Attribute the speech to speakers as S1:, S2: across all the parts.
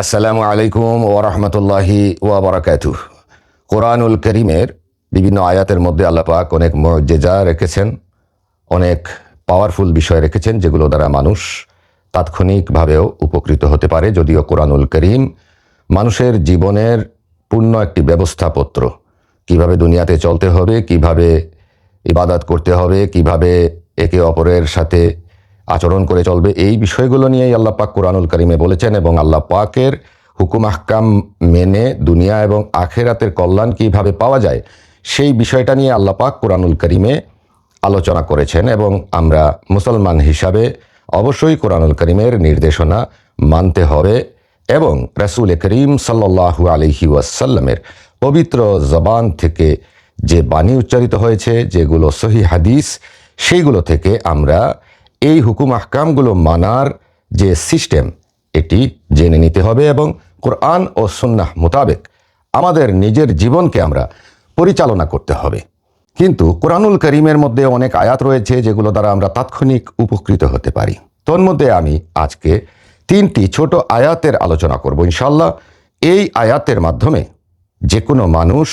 S1: আসসালামু আলাইকুম ওরহমতুল্লাহি ওবরাকাতু কোরআনুল করিমের বিভিন্ন আয়াতের মধ্যে আল্লাপাক অনেক মজেজা রেখেছেন, অনেক পাওয়ারফুল বিষয় রেখেছেন যেগুলো দ্বারা মানুষ তাৎক্ষণিকভাবেও উপকৃত হতে পারে, যদিও কোরআনুল করিম মানুষের জীবনের পূর্ণ একটি ব্যবস্থাপত্র। কীভাবে দুনিয়াতে চলতে হবে, কীভাবে ইবাদত করতে হবে, কীভাবে একে অপরের সাথে আচরণ করে চলবে। এই বিষয়গুলো নিয়েই আল্লাহ পাক কোরআনুল করিমে বলেছেন এবং আল্লাহ পাকের হুকুম আহকাম মেনে দুনিয়া এবং আখেরাতের কল্যাণ কীভাবে পাওয়া যায়, সেই বিষয়টা নিয়ে আল্লাহ পাক কোরআনুল করিমে আলোচনা করেছেন এবং আমরা মুসলমান হিসাবে অবশ্যই কোরআনুল করিমের নির্দেশনা মানতে হবে এবং রাসুল করিম সাল্লাহু আলহি ওয়াসাল্লামের পবিত্র জবান থেকে যে বাণী উচ্চারিত হয়েছে, যেগুলো সহি হাদিস, সেইগুলো থেকে আমরা এই হুকুম আহকামগুলো মানার যে সিস্টেম, এটি জেনে নিতে হবে এবং কোরআন ও সুন্নাহ মোতাবেক আমাদের নিজের জীবনকে আমরা পরিচালনা করতে হবে। কিন্তু কোরআনুল করিমের মধ্যে অনেক আয়াত রয়েছে যেগুলো দ্বারা আমরা তাৎক্ষণিক উপকৃত হতে পারি। তন্মধ্যে আমি আজকে তিনটি ছোট আয়াতের আলোচনা করব ইনশাল্লাহ এই আয়াতের মাধ্যমে যে কোনো মানুষ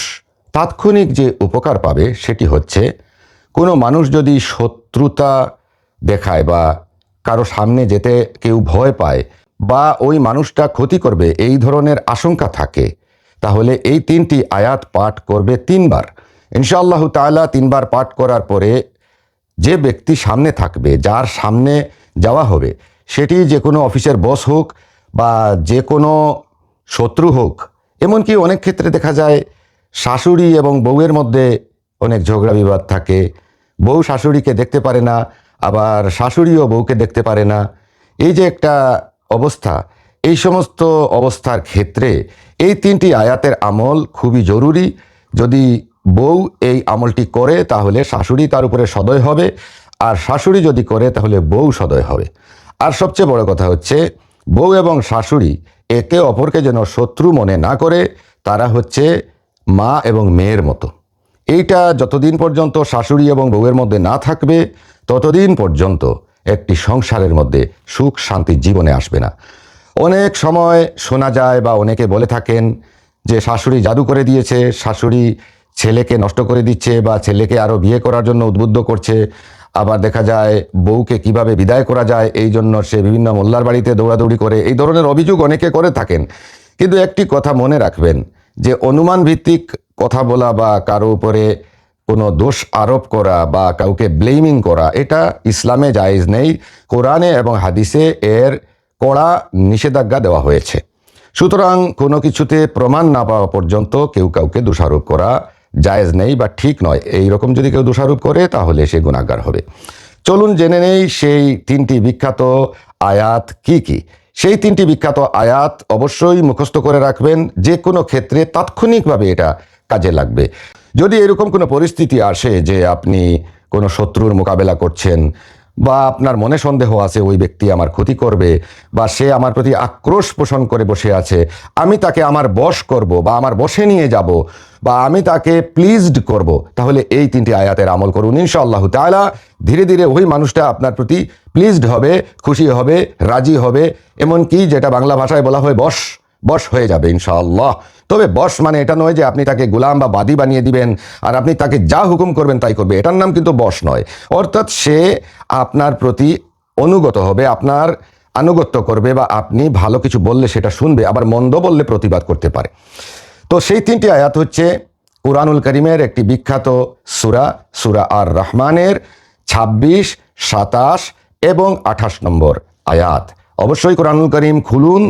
S1: তাৎক্ষণিক যে উপকার পাবে সেটি হচ্ছে, কোনো মানুষ যদি শত্রুতা দেখায় বা কারও সামনে যেতে কেউ ভয় পায় বা ওই মানুষটা ক্ষতি করবে, এই ধরনের আশঙ্কা থাকে। তাহলে এই তিনটি আয়াত পাঠ করবে তিনবার। ইনশাআল্লাহ তাআলা তিনবার পাঠ করার পরে যে ব্যক্তি সামনে থাকবে, যার সামনে যাওয়া হবে, সেটি যে কোনো অফিসের বস হোক বা যে কোনো শত্রু হোক, এমনকি অনেক ক্ষেত্রে দেখা যায় শাশুড়ি এবং বউয়ের মধ্যে অনেক ঝগড়া বিবাদ থাকে। বউ শাশুড়িকে দেখতে পারে না আবার শাশুড়িও বউকে দেখতে পারে না। এই যে একটা অবস্থা, এই সমস্ত অবস্থার ক্ষেত্রে এই তিনটি আয়াতের আমল খুবই জরুরি। যদি বউ এই আমলটি করে, তাহলে শাশুড়ি তার উপরে সদয় হবে, আর শাশুড়ি যদি করে, তাহলে বউ সদয় হবে। আর সবচেয়ে বড় কথা হচ্ছে, বউ এবং শাশুড়ি একে অপরকে যেন শত্রু মনে না করে, তারা হচ্ছে মা এবং মেয়ের মতো। এইটা যতদিন পর্যন্ত শাশুড়ি এবং বউয়ের মধ্যে না থাকবে ততদিন পর্যন্ত একটি সংসারের মধ্যে সুখ শান্তি জীবনে আসবে না। অনেক সময় শোনা যায় বা অনেকে বলে থাকেন যে, শাশুড়ি জাদু করে দিয়েছে, শাশুড়ি ছেলেকে নষ্ট করে দিচ্ছে বা ছেলেকে আরও বিয়ে করার জন্য উদ্বুদ্ধ করছে। আবার দেখা যায় বউকে কীভাবে বিদায় করা যায়, এই জন্য সে বিভিন্ন মোল্লার বাড়িতে দৌড়াদৌড়ি করে। এই ধরনের অভিযোগ অনেকে করে থাকেন। কিন্তু একটি কথা মনে রাখবেন যে অনুমান ভিত্তিক কথা বলা বা কারও উপরে কোনো দোষ আরোপ করা বা কাউকে ব্লেমিং করা, এটা ইসলামে জায়েজ নেই। কোরআনে এবং হাদিসে এর কড়া নিষেধাজ্ঞা দেওয়া হয়েছে। সুতরাং কোনো কিছুতে প্রমাণ না পাওয়া পর্যন্ত কেউ কাউকে দোষারোপ করা জায়েজ নেই বা ঠিক নয়। এই রকম যদি কেউ দোষারোপ করে, তাহলে সে গুণাগার হবে। চলুন জেনে নেই সেই তিনটি বিখ্যাত আয়াত কি কি। সেই তিনটি বিখ্যাত আয়াত অবশ্যই মুখস্থ করে রাখবেন। যে কোনো ক্ষেত্রে তাৎক্ষণিকভাবে এটা কাজে লাগবে। যদি এরকম কোনো পরিস্থিতি আসে যে আপনি কোনো শত্রুর মোকাবেলা করছেন বা আপনার মনে সন্দেহ আছে ওই ব্যক্তি আমার ক্ষতি করবে বা সে আমার প্রতি আক্রোশ পোষণ করে বসে আছে, আমি তাকে আমার বশ করব বা আমার বসে নিয়ে যাব বা আমি তাকে প্লিজড করব, তাহলে এই তিনটি আয়াতের আমল করুন। ইনশাআল্লাহ তাআলা ধীরে ধীরে ওই মানুষটা আপনার প্রতি প্লিজড হবে, খুশি হবে, রাজি হবে, এমনকি যেটা বাংলা ভাষায় বলা হয় বশ বশ হয়ে যাবে ইনশাআল্লাহ। তবে বশ মানে এটা নয় যে আপনি তাকে গোলাম বা বাদী বানিয়ে দিবেন, আর আপনি তাকে যা হুকুম করবেন তাই করবে। এটার নাম কিন্তু বস নয়। অর্থাৎ সে আপনার প্রতি অনুগত হবে, আপনার আনুগত্য করবে বা আপনি ভালো কিছু বললে সেটা শুনবে, আবার মন্দ বললে প্রতিবাদ করতে পারে। তো সেই তিনটি আয়াত হচ্ছে কুরআনুল করিমের একটি বিখ্যাত সুরা সুরা আর রহমানের ২৬ সাতাশ এবং আঠাশ নম্বর আয়াত। অবশ্যই কোরআনুল করিম খুলুন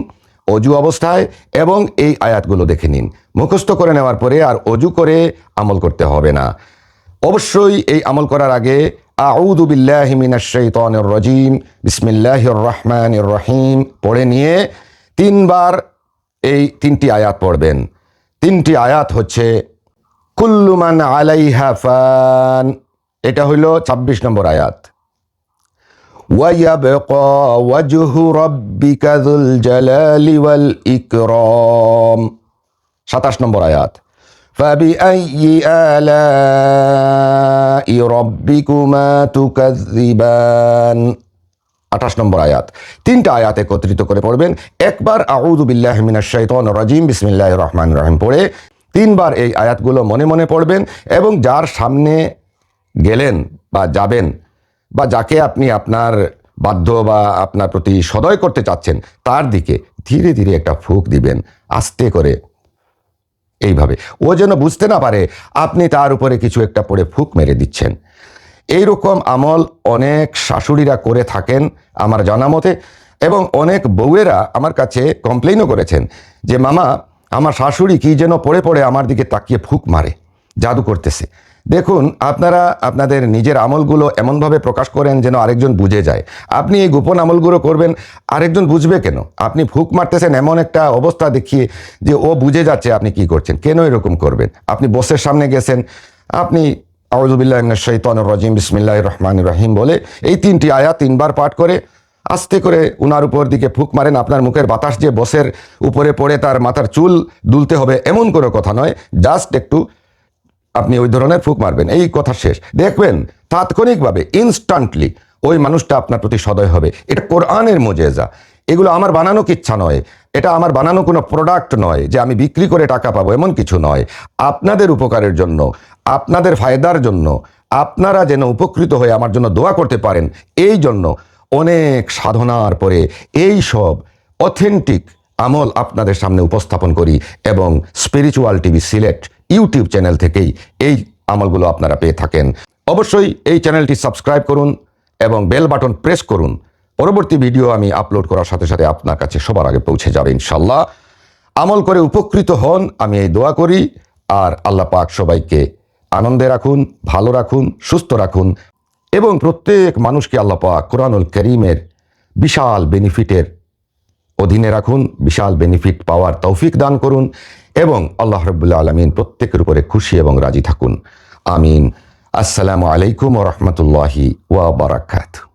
S1: অজু অবস্থায় এবং এই আয়াতগুলো দেখে নিন। মুখস্থ করে নেওয়ার পরে আর অজু করে আমল করতে হবে না। অবশ্যই এই আমল করার আগে আউদু বিল্লাহি মিনাশ শাইতানির রাজিম, বিসমিল্লাহির রহমানির রহিম পড়ে নিয়ে তিনবার এই তিনটি আয়াত পড়বেন। তিনটি আয়াত হচ্ছে কুল্লুমান আলাইহা ফান। এটা হইল ২৬ নম্বর আয়াত। ويبقى وجه ربك ذو الجلال والإكرام সাতাশ নম্বর আয়াত فبأي آلاء ربكما تكذبان আঠাশ নম্বর আয়াত তিনটা আয়াত একত্রিত করে পড়বেন একবার আউযু বিল্লাহি মিনাশ শাইতানির রাজিম বিসমিল্লাহির রহমানির রহিম পড়ে তিনবার এই আয়াতগুলো মনে মনে পড়বেন এবং যার সামনে গেলেন বা যাবেন বা যাকে আপনি আপনার বাধ্য বা আপনার প্রতি সদয় করতে চাচ্ছেন, তার দিকে ধীরে ধীরে একটা ফুক দিবেন, আস্তে করে। এইভাবে। ও যেন বুঝতে না পারে, আপনি তার উপরে কিছু একটা পড়ে ফুক মেরে দিচ্ছেন। এই রকম আমল অনেক শাশুড়িরা করে থাকেন আমার জানা মতে, এবং অনেক বউয়েরা আমার কাছে কমপ্লেনও করেছেন যে, মামা, আমার শাশুড়ি কি যেন পড়ে পড়ে আমার দিকে তাকিয়ে ফুক মারে, জাদু করতেছে। দেখুন, আপনারা, আপনাদের নিজের আমলগুলো এমনভাবে প্রকাশ করেন যেন আরেকজন বুঝে যায়। আপনি এই গোপন আমলগুলো করবেন, আরেকজন বুঝবে কেন? আপনি ফুক মারতেছেন এমন একটা অবস্থা দেখিয়ে যে ও বুঝে যাচ্ছে আপনি কি করছেন। কেন এরকম করবেন? আপনি বসের সামনে গেছেন, আপনি আউজুবিল্লাহ শৈতন রাজিম রহমান রহিম বলে এই তিনটি আয়াত তিনবার পাঠ করে আস্তে করে উনার উপর দিকে ফুক মারেন, আপনার মুখের বাতাস যে বসের উপরে পড়ে তার মাথার চুল দুলতে হবে এমন কোনো কথা নয়, জাস্ট একটু আপনি ওই ধরনের ফুক মারবেন। এই কথা শেষ। দেখবেন, তাৎক্ষণিকভাবে ইনস্ট্যান্টলি ওই মানুষটা আপনার প্রতি সদয় হবে। এটা কোরআনের মোজেজা। এগুলো আমার বানানো কিচ্ছা নয়। এটা আমার বানানো কোনো প্রোডাক্ট নয় যে আমি বিক্রি করে টাকা পাবো, এমন কিছু নয়। আপনাদের উপকারের জন্য, আপনাদের ফায়দার জন্য, আপনারা যেন উপকৃত হয়ে আমার জন্য দোয়া করতে পারেন, এই জন্য অনেক সাধনার পরে এই সব অথেন্টিক আমল আপনাদের সামনে উপস্থাপন করি এবং spiritual TV select YouTube channel থেকেই এই আমলগুলো আপনারা পেয়ে থাকেন। অবশ্যই এই চ্যানেলটি সাবস্ক্রাইব করুন এবং বেল বাটন প্রেস করুন। পরবর্তী ভিডিও আমি আপলোড করার সাথে সাথে আপনার কাছে সবার আগে পৌঁছে যাবে ইনশাল্লাহ আমল করে উপকৃত হন, আমি এই দোয়া করি। আর আল্লাহ পাক সবাইকে আনন্দে রাখুন, ভালো রাখুন, সুস্থ রাখুন এবং প্রত্যেক মানুষকে আল্লাহ পাক কোরআনুল করিমের বিশাল বেনিফিটের অধীনে রাখুন, বিশাল বেনিফিট পাওয়ার তৌফিক দান করুন। এবং আল্লাহ রবুল্লা আলমিন প্রত্যেকের উপরে খুশি এবং রাজি থাকুন। আমিন। আসসালামু আলাইকুম রহমতুল্লাহি ওয়া বারাকাতুহু।